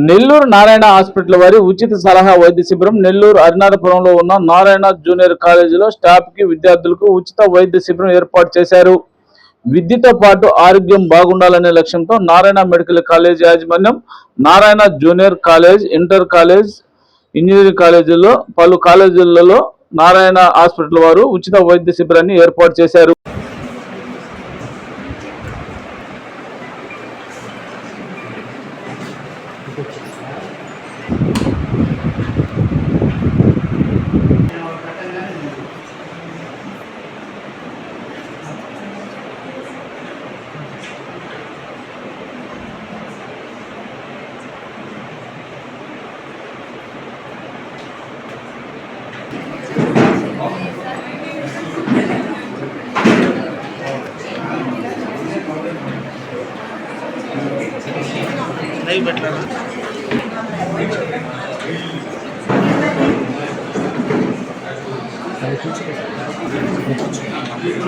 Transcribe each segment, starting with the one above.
Nellore Narayana hospital వారి ఉచిత సలహా వైద్య శిబిరం నెల్లూరు హరినాథపురంలో ఉన్న నారాయణ జూనియర్ కాలేజీలో స్టాఫ్కి విద్యార్థులకు ఉచిత వైద్య శిబిరం ఏర్పాటు చేశారు. విద్యతో పాటు ఆరోగ్యం బాగుండాలనే లక్ష్యంతో నారాయణ మెడికల్ కాలేజ్ యాజమాన్యం Narayana junior college inter college engineering కాలేజీల్లో పలు కాలేజీలలో నారాయణ హాస్పిటల్ వారు ఉచిత వైద్య శిబిరాన్ని ఏర్పాటు చేశారు.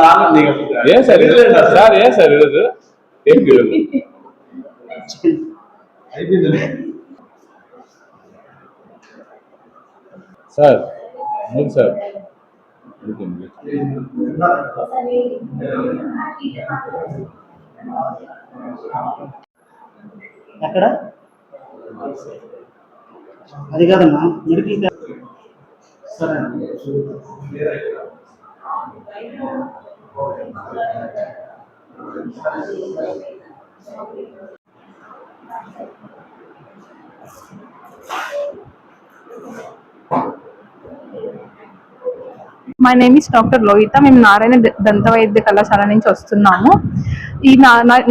నాన్న నీకు ఏం సార్ సార్ ఏం సార్ ఈరోజు? ఏం ఈరోజు సార్ అవును సార్? ఎక్కడ? అది కాదమ్మా మెడికల్ క్యాంప్ సరే my name is doctor Lohitha మేము నారాయణ దంత వైద్య కళాశాల నుంచి వస్తున్నాము. ఈ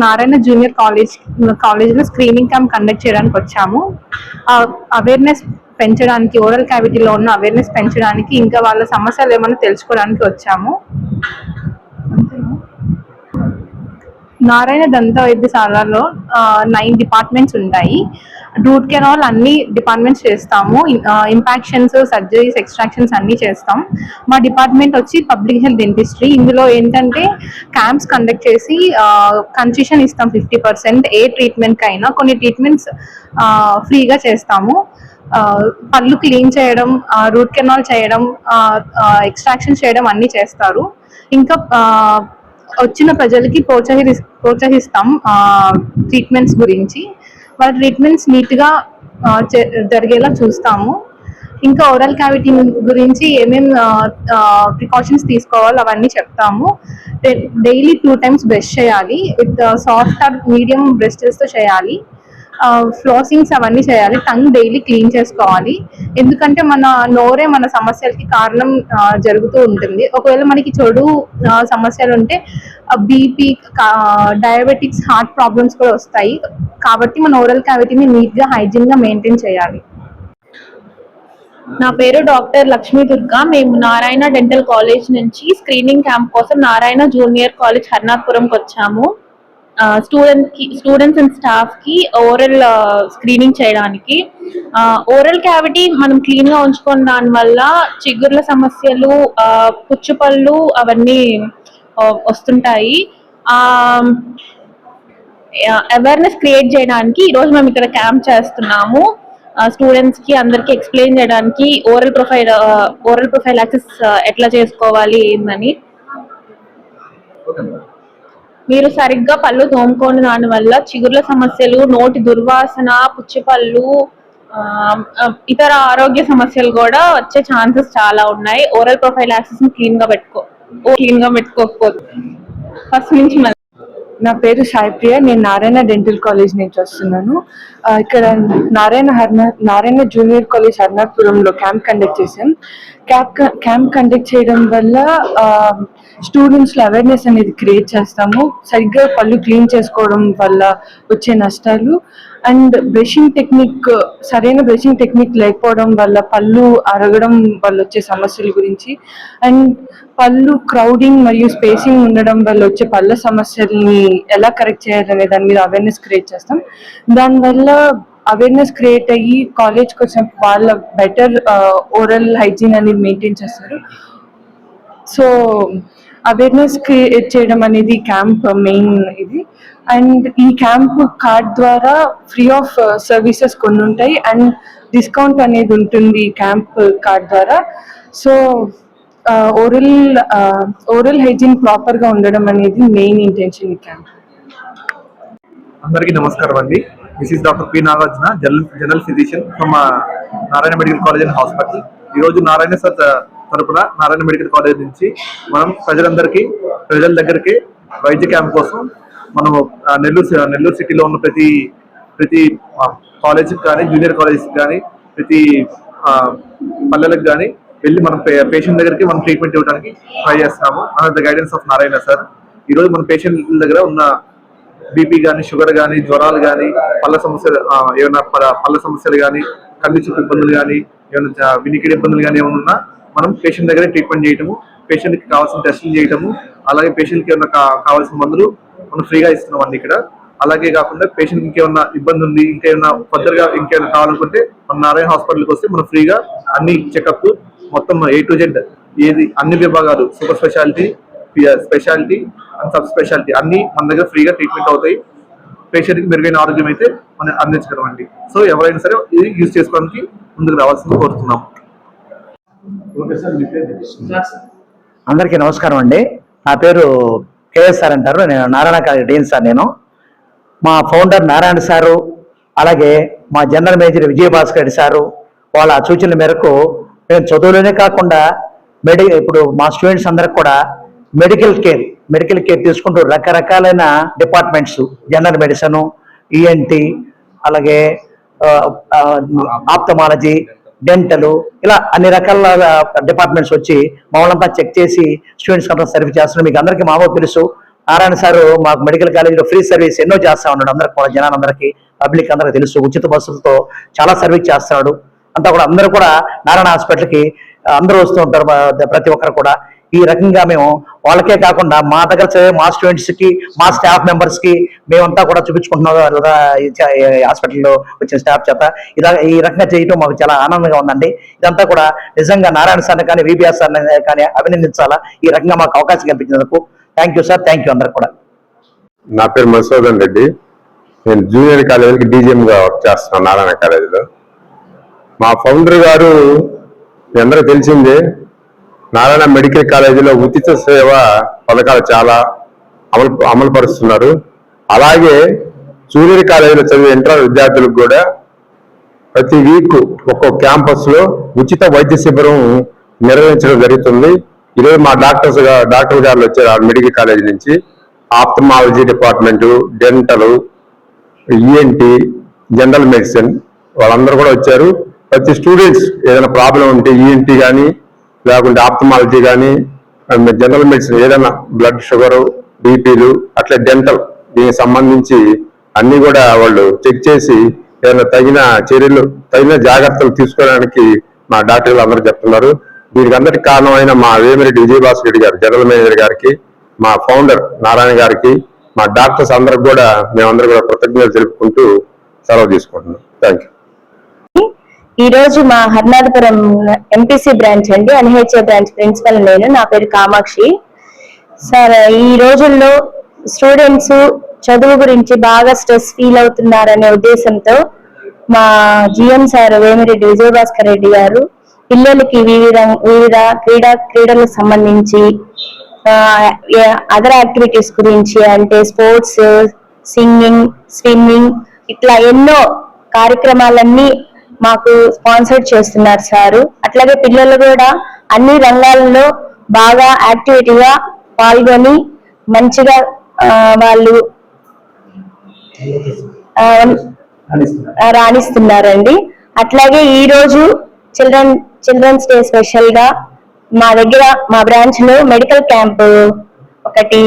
నారాయణ జూనియర్ కాలేజ్ కాలేజ్లో స్క్రీనింగ్ క్యాంప్ కండక్ట్ చేయడానికి వచ్చాము. అవేర్నెస్ పెంచడానికి ఓరల్ క్యావిటీలో ఉన్న అవేర్నెస్ పెంచడానికి ఇంకా వాళ్ళ సమస్యలు ఏమైనా తెలుసుకోవడానికి వచ్చాము. నారాయణ దంత వైద్యశాలలో నైన్ డిపార్ట్మెంట్స్ ఉంటాయి. రూట్ కెనాల్ అన్ని డిపార్ట్మెంట్స్ చేస్తాము. ఇంపాక్షన్స్ సర్జరీస్ ఎక్స్ట్రాక్షన్స్ అన్ని చేస్తాం. మా డిపార్ట్మెంట్ వచ్చి పబ్లిక్ హెల్త్ డెంటిస్ట్రీ ఇందులో ఏంటంటే క్యాంప్స్ కండక్ట్ చేసి కన్సెషన్ ఇస్తాం ఫిఫ్టీ పర్సెంట్ ఏ ట్రీట్మెంట్కి అయినా కొన్ని ట్రీట్మెంట్స్ ఫ్రీగా చేస్తాము. పళ్ళు క్లీన్ చేయడం రూట్ కెనాల్ చేయడం ఎక్స్ట్రాక్షన్ చేయడం అన్ని చేస్తారు. ఇంకా వచ్చిన ప్రజలకి ప్రోత్సహి ప్రోత్సహిస్తాం ట్రీట్మెంట్స్ గురించి. వాళ్ళ ట్రీట్మెంట్స్ నీట్గా జరిగేలా చూస్తాము. ఇంకా ఓరల్ క్యావిటీ గురించి ఏమేమి ప్రికాషన్స్ తీసుకోవాలో అవన్నీ చెప్తాము. డైలీ టూ టైమ్స్ బ్రష్ చేయాలి. విత్ సాఫ్ట్ ఆర్ మీడియం బ్రషెస్తో చేయాలి. ఫ్లోసింగ్స్ అవన్నీ చేయాలి. టంగ్ డైలీ క్లీన్ చేసుకోవాలి. ఎందుకంటే మన నోరే మన సమస్యలకి కారణం జరుగుతూ ఉంటుంది. ఒకవేళ మనకి చెడు సమస్యలు ఉంటే బీపీ డయాబెటిక్స్ హార్ట్ ప్రాబ్లమ్స్ కూడా వస్తాయి. కాబట్టి మన ఓరల్ క్యావిటీని నీట్గా హైజీన్గా మెయింటైన్ చేయాలి. నా పేరు డాక్టర్ లక్ష్మీ దుర్గా. మేము నారాయణ డెంటల్ కాలేజ్ నుంచి స్క్రీనింగ్ క్యాంప్ కోసం నారాయణ జూనియర్ కాలేజ్ హర్నాథపురంకి వచ్చాము స్టూడెంట్కి స్టూడెంట్స్ అండ్ స్టాఫ్కి ఓరల్ స్క్రీనింగ్ చేయడానికి. ఓరల్ క్యావిటీ మనం క్లీన్గా ఉంచుకున్న దాని వల్ల చిగుర్ల సమస్యలు పుచ్చుపళ్ళు అవన్నీ వస్తుంటాయి. అవేర్నెస్ క్రియేట్ చేయడానికి ఈరోజు మేము ఇక్కడ క్యాంప్ చేస్తున్నాము. స్టూడెంట్స్కి అందరికి ఎక్స్ప్లెయిన్ చేయడానికి oral profile oral profile access ఎట్లా చేసుకోవాలి ఏందని. మీరు సరిగ్గా పళ్ళు తోముకోని దాని వల్ల చిగుర్ల సమస్యలు నోటి దుర్వాసన పుచ్చిపళ్ళు ఇతర ఆరోగ్య సమస్యలు కూడా వచ్చే ఛాన్సెస్ చాలా ఉన్నాయి. ఓరల్ ప్రొఫైల్ యాక్సెస్ని క్లీన్గా పెట్టుకో క్లీన్గా పెట్టుకోకపోతే. ఫస్ట్ నుంచి మళ్ళీ. నా పేరు సాయిప్రియ నేను నారాయణ డెంటల్ కాలేజ్ నుంచి వస్తున్నాను. ఇక్కడ నారాయణ హర్న నారాయణ జూనియర్ కాలేజ్ హర్నాథపురంలో క్యాంప్ కండక్ట్ చేసాం క్యాంప్ క్యాంప్ కండక్ట్ చేయడం వల్ల స్టూడెంట్స్లో అవేర్నెస్ అనేది క్రియేట్ చేస్తాము. సరిగ్గా పళ్ళు క్లీన్ చేసుకోవడం వల్ల వచ్చే నష్టాలు. అండ్ బ్రషింగ్ టెక్నిక్ సరైన బ్రషింగ్ టెక్నిక్ లేకపోవడం వల్ల పళ్ళు అరగడం వల్ల వచ్చే సమస్యల గురించి. అండ్ పళ్ళు క్రౌడింగ్ మరియు స్పేసింగ్ ఉండడం వల్ల వచ్చే పళ్ళ సమస్యల్ని ఎలా కరెక్ట్ చేయాలనే దాని మీద అవేర్నెస్ క్రియేట్ చేస్తాం. దానివల్ల అవేర్నెస్ క్రియేట్ అయ్యి కాలేజ్కి వచ్చిన వాళ్ళ బెటర్ ఓరల్ హైజీన్ అనేది మెయింటైన్ చేస్తారు. సో అవేర్నెస్ క్రియేట్ చేయడం అనేది క్యాంప్ మెయిన్ ఇది. అండ్ ఈ క్యాంప్ కార్డ్ ద్వారా ఫ్రీ ఆఫ్ సర్వీసెస్ కొన్ని ఉంటాయి. అండ్ డిస్కౌంట్ అనేది ఉంటుంది క్యాంప్ కార్డ్ ద్వారా. సో ఓరల్ ఓరల్ హైజీన్ ప్రాపర్గా ఉండడం అనేది మెయిన్ ఇంటెన్షన్ ఈ క్యాంప్ అందరికీ నమస్కారం అండి. This is doctor P Nagarjuna general general physician from Narayana medical college and hospital ఈ రోజు నారాయణ సార్ uh, తరపున నారాయణ మెడికల్ కాలేజ్ నుంచి మనం ప్రజలందరికీ ప్రజల దగ్గరికి వైద్య క్యాంప్ కోసం మనము నెల్లూరు నెల్లూరు సిటీలో ఉన్న ప్రతి ప్రతి కాలేజీకి కానీ జూనియర్ కాలేజీకి కానీ ప్రతి పల్లెలకు కానీ వెళ్ళి మనం పేషెంట్ దగ్గరికి మనం ట్రీట్మెంట్ ఇవ్వడానికి ట్రై చేస్తాము. Under the guidance of Narayana sir. ఈరోజు మన పేషెంట్ దగ్గర ఉన్న బీపీ కానీ షుగర్ కానీ జ్వరాలు కానీ పళ్ళ సమస్యలు ఏమైనా ప- పళ్ళ సమస్యలు కానీ కళ్ళు చూపు ఇబ్బందులు కానీ ఏమైనా వినికిడి ఇబ్బందులు కానీ ఏమైనా ఉన్నా మనం పేషెంట్ దగ్గరే ట్రీట్మెంట్ చేయటము పేషెంట్కి కావాల్సిన టెస్టులు చేయటము అలాగే పేషెంట్కి కావాల్సిన మందులు మనం ఫ్రీగా ఇస్తున్నాం అండి ఇక్కడ. అలాగే కాకుండా పేషెంట్ ఇంకేమన్నా ఇబ్బంది ఉంది ఇంకేమైనా ఫర్దర్గా ఇంకేమైనా కావాలనుకుంటే మన నారాయణ హాస్పిటల్కి వస్తే మనం ఫ్రీగా అన్ని చెకప్ మొత్తం ఏ టు జెడ్ ఏది అన్ని విభాగాలు super speciality speciality and sub speciality అన్ని మన దగ్గర ఫ్రీగా ట్రీట్మెంట్ అవుతాయి. పేషెంట్కి మెరుగైన ఆరోగ్యం అయితే మనం అందించగలం అండి సో ఎవరైనా సరే ఇది యూజ్ చేసుకోవడానికి ముందుకు రావాల్సింది కోరుతున్నాం ఓకే సార్ మీ పేరు చెప్పండి. అందరికీ నమస్కారం అండి. నా పేరు కేఎస్ఆర్ అంటారు. నేను నారాయణ కాలేజ్ డీన్ సార్ నేను. మా ఫౌండర్ నారాయణ సారు అలాగే మా general manager Vijayabhaskar Reddy sir వాళ్ళ సూచనల మేరకు మేము చదువులోనే కాకుండా మెడి ఇప్పుడు మా స్టూడెంట్స్ అందరికి కూడా మెడికల్ కేర్ మెడికల్ కేర్ తీసుకుంటూ రకరకాలైన డిపార్ట్మెంట్స్ జనరల్ మెడిసిన్ ఈఎన్టీ అలాగే ఆప్తమాలజీ డెంటల్ ఇలా అన్ని రకాల డిపార్ట్మెంట్స్ వచ్చి మమ్మల్ని చెక్ చేసి స్టూడెంట్స్ అంతా సర్వీస్ చేస్తున్నారు మీకు అందరికీ మామూలు తెలుసు. నారాయణ సారు మాకు మెడికల్ కాలేజీలో ఫ్రీ సర్వీస్ ఎన్నో చేస్తా ఉన్నాడు. అందరికి కూడా జనాలందరికీ పబ్లిక్ అందరికీ తెలుసు. ఉచిత బస్సులతో చాలా సర్వీస్ చేస్తున్నాడు. అంతా కూడా అందరూ కూడా నారాయణ హాస్పిటల్కి అందరూ వస్తూ ఉంటారు ప్రతి ఒక్కరు కూడా. ఈ రకంగా మేము వాళ్ళకే కాకుండా మా దగ్గర చదివే మా స్టూడెంట్స్కి మా స్టాఫ్ మెంబర్స్కి మేమంతా కూడా చూపించుకుంటున్నాం హాస్పిటల్లో వచ్చిన స్టాఫ్ చేత. ఇలా ఈ రకంగా చేయటం మాకు చాలా ఆనందంగా ఉందండి. ఇదంతా కూడా నిజంగా నారాయణ సార్ని కానీ విబిఆర్ సార్ని కానీ అభినందించాలా? ఈ రకంగా మాకు అవకాశం కల్పించినందుకు thank you sir thank you అందరు కూడా. నా పేరు మధుసూదన్ రెడ్డి. నేను జూనియర్ కాలేజీకి డీజీఎం గా వర్క్ చేస్తున్నాను నారాయణ కాలేజీలో. మా ఫౌండర్ గారు మీ అందరూ తెలిసిందే నారాయణ మెడికల్ కాలేజీలో ఉచిత సేవ పథకాలు చాలా అమలు అమలు పరుస్తున్నారు అలాగే జూనియర్ కాలేజీలో చదివే ఇంటర్ విద్యార్థులకు కూడా ప్రతి వీక్ ఒక్కో క్యాంపస్లో ఉచిత వైద్య శిబిరం నిర్వహించడం జరుగుతుంది. ఈరోజు మా డాక్టర్స్ డాక్టర్ గారు వచ్చారు మెడికల్ కాలేజ్ నుంచి. Ophthalmology department dental ENT general medicine వాళ్ళందరూ కూడా వచ్చారు. ప్రతి స్టూడెంట్స్ ఏదైనా ప్రాబ్లం ఉంటే ఈఎన్టీ కానీ లేకుంటే ఆప్తమాలజీ కానీ జనరల్ మెడిసిన్ ఏదైనా బ్లడ్ షుగర్ బీపీలు అట్లా డెంటల్ దీనికి సంబంధించి అన్నీ కూడా వాళ్ళు చెక్ చేసి ఏదైనా తగిన చర్యలు తగిన జాగ్రత్తలు తీసుకోవడానికి మా డాక్టర్లు అందరూ చెప్తున్నారు. దీనికి అందరికి కారణమైన మా వేమిరెడ్డి విజయభాస్కర్ రెడ్డి గారు జనరల్ మేనేజర్ గారికి మా ఫౌండర్ నారాయణ గారికి మా డాక్టర్స్ అందరికి కూడా మేమందరూ కూడా కృతజ్ఞతలు తెలుపుకుంటూ సెలవు తీసుకుంటున్నాం. థ్యాంక్ యూ ఈ రోజు మా హర్నాథపురం ఎంపీసీ బ్రాంచ్ అండి ఎన్హెచ్ఏ బ్రాంచ్ ప్రిన్సిపల్ నేను నా పేరు కామాక్షి. సార్ ఈ రోజుల్లో స్టూడెంట్స్ చదువు గురించి బాగా స్ట్రెస్ ఫీల్ అవుతున్నారనే ఉద్దేశంతో మా జిఎం సార్ వేమిరెడ్డి విజయభాస్కర్ రెడ్డి గారు పిల్లలకి వివిధ వివిధ క్రీడా క్రీడలకు సంబంధించి అదర్ యాక్టివిటీస్ గురించి అంటే స్పోర్ట్స్ సింగింగ్ స్విమ్మింగ్ ఇట్లా ఎన్నో కార్యక్రమాలన్నీ మాకు స్పాన్సర్ చేస్తున్నారు సారు. అట్లాగే పిల్లలు కూడా అన్ని రంగాల్లో బాగా యాక్టివిటీగా పాల్గొని మంచిగా వాళ్ళు రాణిస్తున్నారండి. అట్లాగే ఈ రోజు చిల్డ్రన్ చిల్డ్రన్స్ డే స్పెషల్గా మా దగ్గర మా బ్రాంచ్లో మెడికల్ క్యాంప్ ఒకటి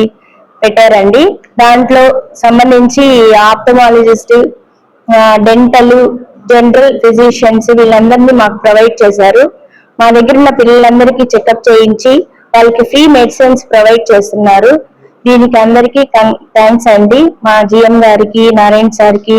పెట్టారండి. దాంట్లో సంబంధించి ఆప్టమాలజిస్ట్ డెంటల్ జనరల్ ఫిజిషియన్స్ వీళ్ళందరినీ మాకు ప్రొవైడ్ చేశారు. మా దగ్గర ఉన్న పిల్లలందరికీ చెకప్ చేయించి వాళ్ళకి ఫ్రీ మెడిసిన్స్ ప్రొవైడ్ చేస్తున్నారు. దీనికి అందరికీ థ్యాంక్స్ అండి. మా జిఎం గారికి నారాయణ సార్కి